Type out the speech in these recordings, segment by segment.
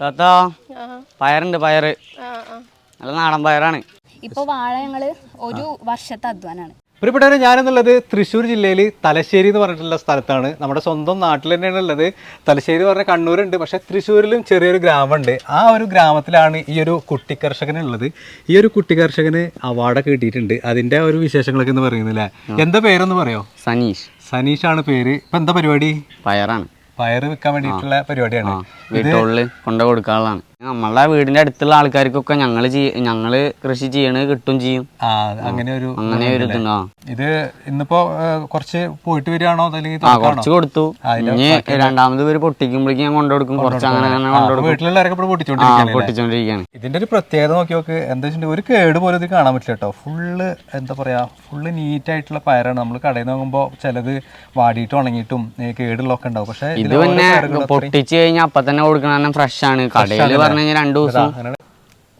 താത്താ പയറുണ്ട് പയറ്. നല്ല നാടൻ പയറാണ്. ഇപ്പൊ വാഴ ഞങ്ങൾ ഒരു വർഷത്തെ അധ്വാനാണ്. പ്രിയപ്പെട്ടവരെ ഞാനെന്നുള്ളത് തൃശ്ശൂർ ജില്ലയിൽ തലശ്ശേരി എന്ന് പറഞ്ഞിട്ടുള്ള സ്ഥലത്താണ്. നമ്മുടെ സ്വന്തം നാട്ടിൽ തന്നെയാണ് ഉള്ളത്. തലശ്ശേരി എന്ന് പറഞ്ഞാൽ കണ്ണൂരുണ്ട്. പക്ഷേ തൃശ്ശൂരിലും ചെറിയൊരു ഗ്രാമമുണ്ട്. ആ ഒരു ഗ്രാമത്തിലാണ് ഈ ഒരു കുട്ടി കർഷകനുള്ളത് ഈ ഒരു കുട്ടി കർഷകന് അവാർഡൊക്കെ കിട്ടിയിട്ടുണ്ട്. അതിന്റെ ഒരു വിശേഷങ്ങളൊക്കെ എന്ന് പറയുന്നില്ലേ? എന്താ പേരെന്ന് പറയോ? സനീഷ്. സനീഷാണ് പേര്. ഇപ്പൊ എന്താ പരിപാടി? പയറാണ്. പയറ് വിൽക്കാൻ വേണ്ടിയിട്ടുള്ള പരിപാടിയാണ്. വീട്ടുള്ളിൽ കൊണ്ടു കൊടുക്കാനുള്ളതാണ്. നമ്മളെ വീടിന്റെ അടുത്തുള്ള ആൾക്കാർക്കൊക്കെ ഞങ്ങൾ ഞങ്ങൾ കൃഷി ചെയ്യണത് കിട്ടും ചെയ്യും. അങ്ങനെ ഒരു അങ്ങനെ ഒരു ഇതുണ്ടോ? ഇത് ഇന്നിപ്പോ കുറച്ച് പോയിട്ട് വരികയാണോ കുറച്ച് കൊടുത്തു. ഇനി രണ്ടാമത് പേര് പൊട്ടിക്കുമ്പോഴേക്കും ഞാൻ കൊണ്ടുകൊടുക്കും കുറച്ച് അങ്ങനെ അങ്ങനെ കൊണ്ടുകൊടുക്കും വീട്ടിലുള്ളവരൊക്കെ പൊട്ടിച്ചോണ്ടിരിക്കുകയാണ് ഇതിന്റെ ഒരു പ്രത്യേകത നോക്കി നോക്ക്. എന്താ വെച്ചിട്ടുണ്ടെങ്കിൽ ഒരു കേട് പോലും ഇത് കാണാൻ പറ്റില്ല കേട്ടോ. ഫുള്ള് എന്താ പറയാ ഫുള്ള് നീറ്റ് ആയിട്ടുള്ള പയറാണ്. നമ്മൾ കടയിൽ നോക്കുമ്പോ നോക്കുമ്പോൾ ചിലത് വാടിയിട്ടും ഉണങ്ങിയിട്ടും കേടുള്ളൊക്കെ ഉണ്ടാവും. പക്ഷെ ഇത് പിന്നെ പൊട്ടിച്ചു കഴിഞ്ഞാൽ അപ്പൊ തന്നെ കൊടുക്കണ ഫ്രഷ് ആണ്. കടയിൽ പറഞ്ഞു കഴിഞ്ഞാൽ രണ്ടു ദിവസം.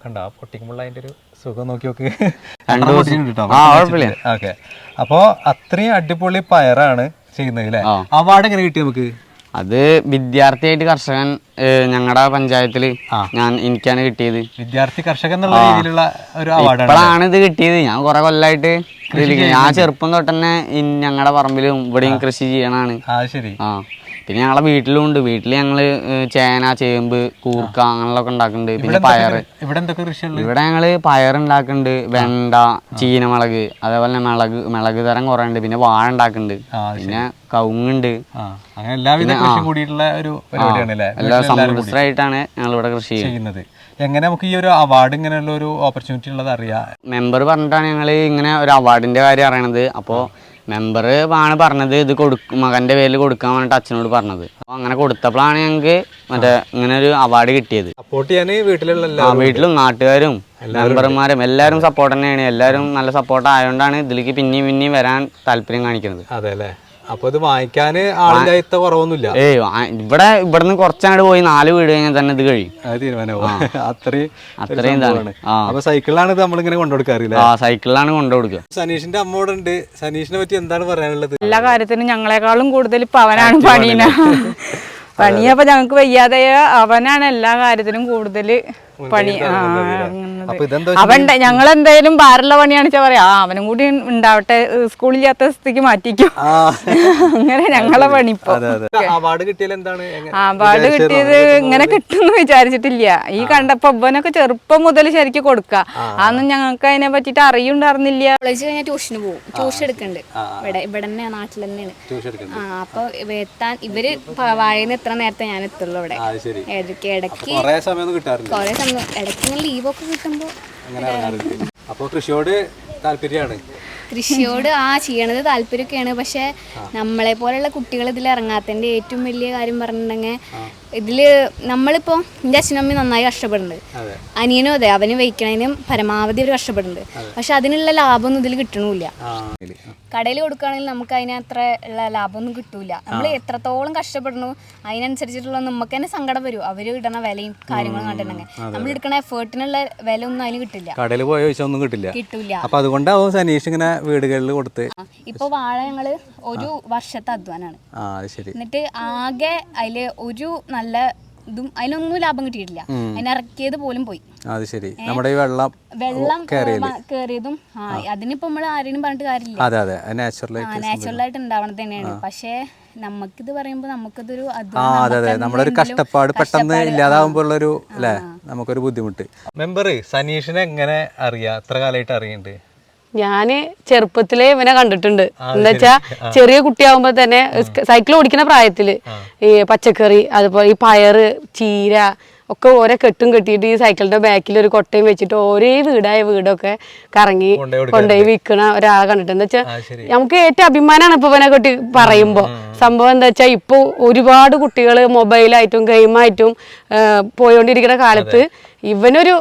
കണ്ട പൊട്ടിക്കുമ്പോൾ അതിന്റെ ഒരു സുഖം നോക്കി നോക്ക്. രണ്ടു ദിവസം. ആ കുഴപ്പമില്ല. ഓക്കെ. അപ്പോ അത്രയും അടിപൊളി പയറാണ് ചെയ്യുന്നത് അല്ലേ. അവാർഡ് എങ്ങനെ കിട്ടി നമുക്ക്? അത് വിദ്യാർത്ഥിയായിട്ട് കർഷകൻ ഞങ്ങളുടെ പഞ്ചായത്തിൽ ഞാൻ എനിക്കാണ് കിട്ടിയത്. വിദ്യാർത്ഥി കർഷകൻ എന്നുള്ള രീതിയിലുള്ള ഒരു അവാർഡാണ് ഇപ്പോഴാണ് ഇത് കിട്ടിയത്. ഞാൻ കുറെ കൊല്ലായിട്ട് ഞാൻ ചെറുപ്പം തൊട്ട് തന്നെ ഞങ്ങളുടെ പറമ്പിലും ഇവിടെയും കൃഷി ചെയ്യണാണ്. ആ ശരി. ആ. പിന്നെ ഞങ്ങളെ വീട്ടിലും ഉണ്ട്. വീട്ടിൽ ഞങ്ങൾ ചേന ചേമ്പ് കൂർക്ക അങ്ങനെയുള്ളതൊക്കെ ഉണ്ടാക്കുന്നുണ്ട് പിന്നെ പയറ്. ഇവിടെ എന്തൊക്കെ കൃഷിയുള്ളത് ഇവിടെ ഞങ്ങൾ പയറുണ്ടാക്കുന്നുണ്ട് വെണ്ട ചീനമുളക് അതേപോലെ തന്നെ മിളക് മിളക് തരം കുറെ ഉണ്ട് പിന്നെ വാഴ ഉണ്ടാക്കുന്നുണ്ട് പിന്നെ കവുങ്ങുണ്ട്. അങ്ങനെ എല്ലാവിധ കൂടിയിട്ടുള്ള ഒരു പരിപാടിയാണ് എല്ലാ സമൃദ്ധമായിട്ടാണ് ഞങ്ങൾ ഇവിടെ കൃഷി ചെയ്യുന്നത്. ചെയ്യുന്നത്. എങ്ങനെ നമുക്ക് ഈ ഒരു അവാർഡ് ഇങ്ങനെയുള്ള ഒരു ഓപ്പർച്യൂണിറ്റി ഉള്ളത് അറിയാം. മെമ്പർ പറഞ്ഞിട്ടാണ് ഞങ്ങൾ ഇങ്ങനെ ഒരു അവാർഡിന്റെ കാര്യം അറിയണത്. അപ്പോൾ മെമ്പർ ആണ് പറഞ്ഞത് ഇത് കൊടുക്കും മകന്റെ പേരിൽ കൊടുക്കാൻ വേണ്ടിട്ട് അച്ഛനോട് പറഞ്ഞത്. അപ്പോൾ അങ്ങനെ കൊടുത്തപ്പോഴാണ് ഞങ്ങൾക്ക് മറ്റേ ഇങ്ങനെ ഒരു അവാർഡ് കിട്ടിയത്. സപ്പോർട്ട് ചെയ്യാൻ വീട്ടിലുള്ള ആ വീട്ടിലും നാട്ടുകാരും മെമ്പർമാരും എല്ലാവരും സപ്പോർട്ട് തന്നെയാണ്. എല്ലാവരും നല്ല സപ്പോർട്ട് ആയതുകൊണ്ടാണ് ഇതിലേക്ക് പിന്നെയും പിന്നെയും വരാൻ താല്പര്യം കാണിക്കുന്നത്. അതെ അല്ലേ? അപ്പൊ ഇത് വാങ്ങിക്കാൻ ആളില്ലാത്ത കുറവൊന്നുമില്ല. ഏയ് ഇവിടെ ഇവിടുന്ന് കുറച്ചങ്ങോട്ട് പോയി നാല് വീട് കഴിഞ്ഞാൽ തന്നെ ഇത് കഴിയും. അത്രയും. അപ്പൊ സൈക്കിളിലാണ് ഇത് നമ്മളിങ്ങനെ കൊണ്ടുകൊടുക്കാറില്ല ആ സൈക്കിളിലാണ് കൊണ്ടു കൊടുക്കുക. സനീഷിന്റെ അമ്മോട് ഉണ്ട്. സനീഷിനെ പറ്റി എന്താണ് പറയാനുള്ളത്? എല്ലാ കാര്യത്തിനും ഞങ്ങളെക്കാളും കൂടുതൽ ഇപ്പൊ അവനാണ് പണീന. പണിയപ്പോ ഞങ്ങക്ക് വയ്യാതെ അവനാണ് എല്ലാ കാര്യത്തിനും കൂടുതൽ പണി ആ, അവൻ ഞങ്ങൾ എന്തായാലും ബാറുള്ള പണിയാണെന്ന് വെച്ചാൽ പറയാ ആ, അവനും കൂടി ഉണ്ടാവട്ടെ സ്കൂളില്ലാത്ത സ്ഥിതിക്ക് മാറ്റിക്കും. അങ്ങനെ ഞങ്ങളെ പണി അവാർഡ് കിട്ടിയാൽ എന്താണ്? എങ്ങനെ- ആ പാട് കിട്ടിയത് ഇങ്ങനെ കിട്ടുമെന്ന് വിചാരിച്ചിട്ടില്ല. ഈ കണ്ടപ്പോ ഇവനൊക്കെ ചെറുപ്പം മുതൽ ശരിക്കും കൊടുക്ക. അതൊന്നും ഞങ്ങൾക്ക് അതിനെ പറ്റിട്ട് അറിയുണ്ടായിരുന്നില്ല. കോളേജ് കഴിഞ്ഞാൽ ട്യൂഷന് പോകും ട്യൂഷൻ എടുക്കണ്ട്. ഇവിടെ ഇവിടെ തന്നെ നാട്ടിൽ തന്നെയാണ്. ആ അപ്പൊ എത്താൻ ഇവർ വായന എത്ര നേരത്തെ ഞാൻ എത്തുള്ളൂ ഇവിടെ ഇടയ്ക്ക് ഇടയ്ക്ക് കൊറേ കിട്ടാറില്ല. കുറെ സമയം ഇടയ്ക്ക് ലീവ് ഒക്കെ കിട്ടുമ്പോൾ അങ്ങനെ ഇറങ്ങാറുണ്ട്. അപ്പൊ കൃഷിയോട് താല്പര്യമാണ്. കൃഷിയോട് ആ ചെയ്യണത് താല്പര്യമൊക്കെയാണ്. പക്ഷെ നമ്മളെ പോലെയുള്ള കുട്ടികൾ ഇതിൽ ഇറങ്ങാത്തതിന്റെ ഏറ്റവും വലിയ കാര്യം പറഞ്ഞിട്ടുണ്ടെങ്കിൽ ഇതിൽ നമ്മളിപ്പോ എന്റെ അച്ഛനും അമ്മയും നന്നായി കഷ്ടപ്പെടുന്നുണ്ട്. അനിയനും അതെ അവന് വയ്ക്കണതിനും പരമാവധി അവർ കഷ്ടപ്പെടുന്നുണ്ട്. പക്ഷെ അതിനുള്ള ലാഭമൊന്നും ഇതിൽ കിട്ടണില്ല. കടയിൽ കൊടുക്കുകയാണെങ്കിൽ നമുക്ക് അതിനത്ര ഉള്ള ലാഭമൊന്നും കിട്ടൂല. നമ്മൾ എത്രത്തോളം കഷ്ടപ്പെടുന്നു അതിനനുസരിച്ചിട്ടുള്ള നമുക്ക് തന്നെ സങ്കടം വരും. അവർ ഇടണ വിലയും കാര്യങ്ങളും കണ്ടിട്ടുണ്ടെങ്കിൽ. നമ്മൾ എടുക്കണ എഫേർട്ടിനുള്ള വില ഒന്നും അതിന് കിട്ടില്ല. കടയിൽ പോയ ഒന്നും കിട്ടില്ല. കിട്ടൂല. അപ്പൊ അതുകൊണ്ടാവും സനീഷ് ഇങ്ങനെ വീടുകളിൽ കൊടുത്ത്. ഇപ്പൊ വാഴ ഞങ്ങൾ ഒരു വർഷത്തെ അധ്വാനാണ്. ആ അത് ശരി. എന്നിട്ട് ആകെ അതിൽ ഒരു നല്ല ഇതും അതിനൊന്നും ലാഭം കിട്ടിയിട്ടില്ല. അതിനിറക്കിയത് പോലും പോയി. അത് ശരി. നമ്മുടെ ഈ വെള്ളം വെള്ളം കേറിയതും ആ അതിനിപ്പോ നമ്മൾ ആരെയും പറഞ്ഞിട്ട് കാര്യമില്ല. അതെ അതെ. നാച്ചുറലായിട്ട് നാച്ചുറൽ ആയിട്ട് ഉണ്ടാവണത് തന്നെയാണ്. പക്ഷേ നമുക്കിത് പറയുമ്പോൾ നമുക്കിതൊരു അതെ അതെ. നമ്മുടെ ഒരു കഷ്ടപ്പാട് പെട്ടെന്ന് ഇല്ലാതാവുമ്പോഴുള്ളൊരു അല്ലേ? നമുക്കൊരു ബുദ്ധിമുട്ട്. മെമ്പർ സനീഷിനെ എങ്ങനെ അറിയാം? എത്ര കാലമായിട്ട് അറിയുന്നുണ്ട് ഞാൻ ചെറുപ്പത്തിലേ ഇവനെ കണ്ടിട്ടുണ്ട്. എന്താ വെച്ചാ ചെറിയ കുട്ടിയാവുമ്പോ തന്നെ സൈക്കിൾ ഓടിക്കുന്ന പ്രായത്തിൽ ഈ പച്ചക്കറി അതുപോലെ ഈ പയറ് ചീര ഒക്കെ ഓരോ കെട്ടും കെട്ടിയിട്ട് ഈ സൈക്കിളിന്റെ ബാക്കിൽ ഒരു കൊട്ടയും വെച്ചിട്ട് ഓരോ വീടായ വീടൊക്കെ കറങ്ങി കൊണ്ടുപോയി വിൽക്കണ ഒരാളെ കണ്ടിട്ട് എന്താ വെച്ചാൽ നമുക്ക് ഏറ്റവും അഭിമാനമാണ് ഇപ്പൊ ഇവനെ കെട്ടി പറയുമ്പോ. സംഭവം എന്താ വെച്ചാൽ ഇപ്പൊ ഒരുപാട് കുട്ടികൾ മൊബൈലായിട്ടും ഗെയിമായിട്ടും പോയോണ്ടിരിക്കുന്ന കാലത്ത് ഇവനൊരു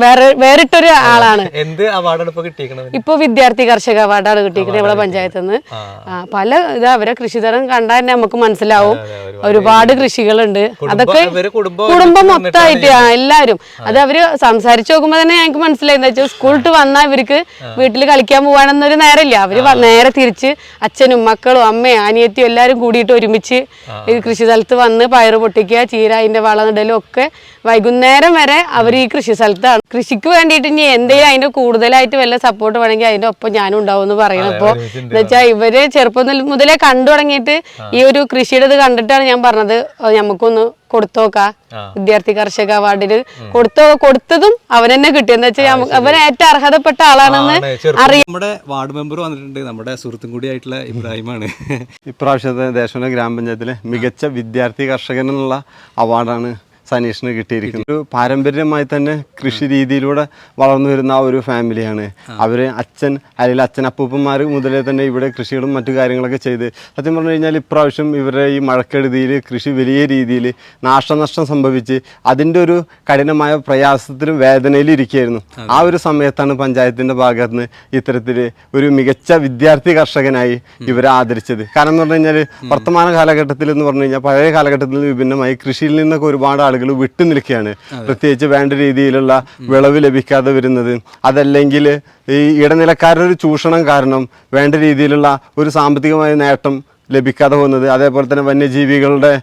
വേറെ വേറിട്ടൊരു ആളാണ്. എന്ത് അവാർഡാണ് ഇപ്പൊ വിദ്യാർത്ഥി കർഷക അവാർഡാണ് കിട്ടിയിരിക്കുന്നത് നമ്മളെ പഞ്ചായത്തിൽ നിന്ന്. പല ഇത് അവരെ കൃഷിതരം കണ്ടാൽ തന്നെ നമുക്ക് മനസ്സിലാവും. ഒരുപാട് കൃഷികളുണ്ട്. അതൊക്കെ കുടുംബം മൊത്തമായിട്ട് എല്ലാവരും അത് അവർ സംസാരിച്ചു നോക്കുമ്പോ തന്നെ ഞങ്ങൾക്ക് മനസ്സിലായി. എന്താ വെച്ചാൽ സ്കൂളിട്ട് വന്നാൽ ഇവർക്ക് വീട്ടിൽ കളിക്കാൻ പോവാണെന്നൊരു നേരമില്ല. അവർ നേരെ തിരിച്ച് അച്ഛനും മക്കളും അമ്മയും അനിയത്തിയും എല്ലാവരും കൂടിയിട്ട് ഒരുമിച്ച് ഈ കൃഷി സ്ഥലത്ത് വന്ന് പയറ് പൊട്ടിക്കുക ചീര അതിന്റെ വളമിടലും ഒക്കെ വൈകുന്നേരം വരെ അവർ ഈ കൃഷി സ്ഥലത്താണ്. കൃഷിക്ക് വേണ്ടിയിട്ട് ഇനി എന്തെങ്കിലും അതിന്റെ കൂടുതലായിട്ട് വല്ല സപ്പോർട്ട് വേണമെങ്കിൽ അതിന്റെ ഒപ്പം ഞാനും ഉണ്ടാവും എന്ന് പറയണപ്പോ എന്ന് വെച്ചാൽ ഇവർ ചെറുപ്പം മുതലേ കണ്ടു തുടങ്ങിയിട്ട് ഈ ഒരു കൃഷിയുടെ ഇത് കണ്ടിട്ടാണ് ഞാൻ പറഞ്ഞത്. "ഓ, നമുക്കൊന്ന് കൊടുത്തോക്കാ. വിദ്യാർത്ഥി കർഷക അവാർഡിന് കൊടുത്തോ കൊടുത്തതും അവൻ തന്നെ കിട്ടി. എന്ന് വെച്ചാൽ അവൻ ഏറ്റവും അർഹതപ്പെട്ട ആളാണെന്ന് അറിയാം. നമ്മുടെ വാർഡ് മെമ്പർ വന്നിട്ടുണ്ട്. നമ്മുടെ സുഹൃത്തും കൂടി ആയിട്ടുള്ള ഇബ്രാഹിമാണ് ഇപ്രാവശ്യത്തെ ദേശവന ഗ്രാമപഞ്ചായത്തിലെ മികച്ച വിദ്യാർത്ഥി കർഷകൻ എന്നുള്ള അവാർഡാണ് സനീഷിന് കിട്ടിയിരിക്കുന്നത് ഒരു പാരമ്പര്യമായി തന്നെ കൃഷി രീതിയിലൂടെ വളർന്നു വരുന്ന ആ ഒരു ഫാമിലിയാണ്. അവർ അച്ഛൻ അല്ലെങ്കിൽ അച്ഛൻ അപ്പൂപ്പന്മാർ മുതലേ തന്നെ ഇവിടെ കൃഷികളും മറ്റു കാര്യങ്ങളൊക്കെ ചെയ്ത്. സത്യം പറഞ്ഞു കഴിഞ്ഞാൽ ഇപ്രാവശ്യം ഇവരുടെ ഈ മഴക്കെടുതിയിൽ കൃഷി വലിയ രീതിയിൽ നാശനഷ്ടം സംഭവിച്ച് അതിന്റെ ഒരു കഠിനമായ പ്രയാസത്തിലും വേദനയിലും ഇരിക്കുകയായിരുന്നു ആ ഒരു സമയത്താണ് പഞ്ചായത്തിന്റെ ഭാഗത്ത് നിന്ന് ഇത്തരത്തിൽ ഒരു മികച്ച വിദ്യാർത്ഥി കർഷകനായി ഇവരെ ആദരിച്ചത്. കാരണം എന്ന് പറഞ്ഞു കഴിഞ്ഞാൽ വർത്തമാന കാലഘട്ടത്തിൽ എന്ന് പറഞ്ഞു കഴിഞ്ഞാൽ പഴയ കാലഘട്ടത്തിൽ വിഭിന്നമായി കൃഷിയിൽ നിന്നൊക്കെ ഒരുപാട് ആളുകൾ വിട്ടു നിൽക്കുകയാണ്. പ്രത്യേകിച്ച് വേണ്ട രീതിയിലുള്ള വിളവ് ലഭിക്കാതെ വരുന്നത്. അതല്ലെങ്കിൽ ഈ ഇടനിലക്കാരുടെ ഒരു ചൂഷണം കാരണം വേണ്ട രീതിയിലുള്ള ഒരു സാമ്പത്തികമായ നേട്ടം ലഭിക്കാതെ പോകുന്നത്. അതേപോലെ തന്നെ വന്യജീവികളുടെ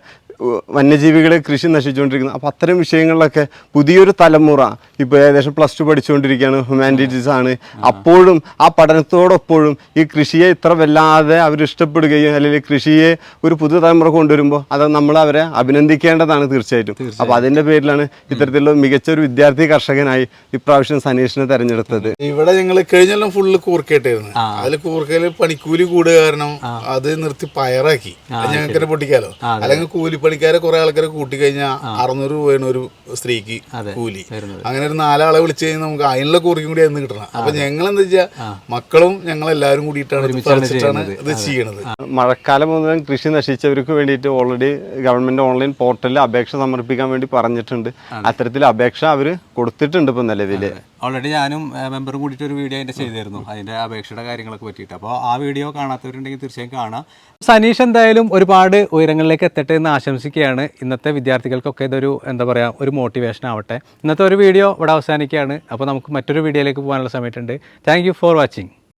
വന്യജീവികളെ കൃഷി നശിച്ചുകൊണ്ടിരിക്കുന്നു. അപ്പോൾ അത്തരം വിഷയങ്ങളിലൊക്കെ പുതിയൊരു തലമുറ ഇപ്പോൾ ഏകദേശം പ്ലസ് ടു പഠിച്ചുകൊണ്ടിരിക്കുകയാണ് ഹ്യൂമാനിറ്റീസ് ആണ്. അപ്പോഴും ആ പഠനത്തോടൊപ്പോഴും ഈ കൃഷിയെ ഇത്ര വല്ലാതെ അവർ ഇഷ്ടപ്പെടുകയും അല്ലെങ്കിൽ കൃഷിയെ ഒരു പുതിയ തലമുറ കൊണ്ടുവരുമ്പോൾ അത് നമ്മൾ അവരെ അഭിനന്ദിക്കേണ്ടതാണ് തീർച്ചയായിട്ടും. അപ്പോൾ അതിന്റെ പേരിലാണ് ഇത്തരത്തിലുള്ള മികച്ച ഒരു വിദ്യാർത്ഥി കർഷകനായി ഇപ്രാവശ്യം സനീഷിനെ തെരഞ്ഞെടുത്തത്. ഇവിടെ ഞങ്ങൾ കഴിഞ്ഞെല്ലാം ഫുള്ള് കൂർക്കയിട്ടായിരുന്നു അതിൽ കൂർക്കയിൽ പണിക്കൂലി കൂടുക കാരണം അത് നിർത്തി പയറാക്കി. ഞങ്ങൾക്ക് പൊട്ടിക്കാലോ. അല്ലെങ്കിൽ കൂലിപ്പണിക്കാരെ കുറെ ആൾക്കാരെ കൂട്ടി കഴിഞ്ഞാൽ അറുന്നൂറ് രൂപയാണ് ഒരു സ്ത്രീക്ക് കൂലി. അങ്ങനെ ഒരു നാലാളെ വിളിച്ചു കഴിഞ്ഞാൽ നമുക്ക് അതിനുള്ള കൂറിയും കൂടി അന്ന് കിട്ടണം. അപ്പൊ ഞങ്ങൾ എന്താ വെച്ചാൽ മക്കളും ഞങ്ങൾ എല്ലാവരും കൂടിയിട്ടാണ് ഇത് ചെയ്യണത്. മഴക്കാലം മുതൽ കൃഷി നശിച്ചവർക്ക് വേണ്ടിയിട്ട് ഓൾറെഡി ഗവൺമെന്റ് ഓൺലൈൻ പോർട്ടലിൽ അപേക്ഷ സമർപ്പിക്കാൻ വേണ്ടി പറഞ്ഞിട്ടുണ്ട്. അത്തരത്തിൽ അപേക്ഷ അവർ കൊടുത്തിട്ടുണ്ട് ഇപ്പൊ നിലവിൽ ഓൾറെഡി ഞാനും മെമ്പറും കൂടിയിട്ട് ഒരു വീഡിയോ അതിന്റെ ചെയ്തിരുന്നു. അതിന്റെ അപേക്ഷയുടെ കാര്യങ്ങളൊക്കെ പറ്റിയിട്ട്. അപ്പോൾ ആ വീഡിയോ കാണാത്തവരുണ്ടെങ്കിൽ തീർച്ചയായും കാണാം. സനീഷ് എന്തായാലും ഒരുപാട് ഉയരങ്ങളിലേക്ക് എത്തട്ടെ എന്ന് ആശംസിക്കുകയാണ്. ഇന്നത്തെ വിദ്യാർത്ഥികൾക്കൊക്കെ ഇതൊരു എന്താ പറയുക ഒരു മോട്ടിവേഷൻ ആവട്ടെ. ഇന്നത്തെ ഒരു വീഡിയോ ഇവിടെ അവസാനിക്കുകയാണ്. അപ്പോൾ നമുക്ക് മറ്റൊരു വീഡിയോയിലേക്ക് പോകാനുള്ള സമയത്തുണ്ട്. Thank for watching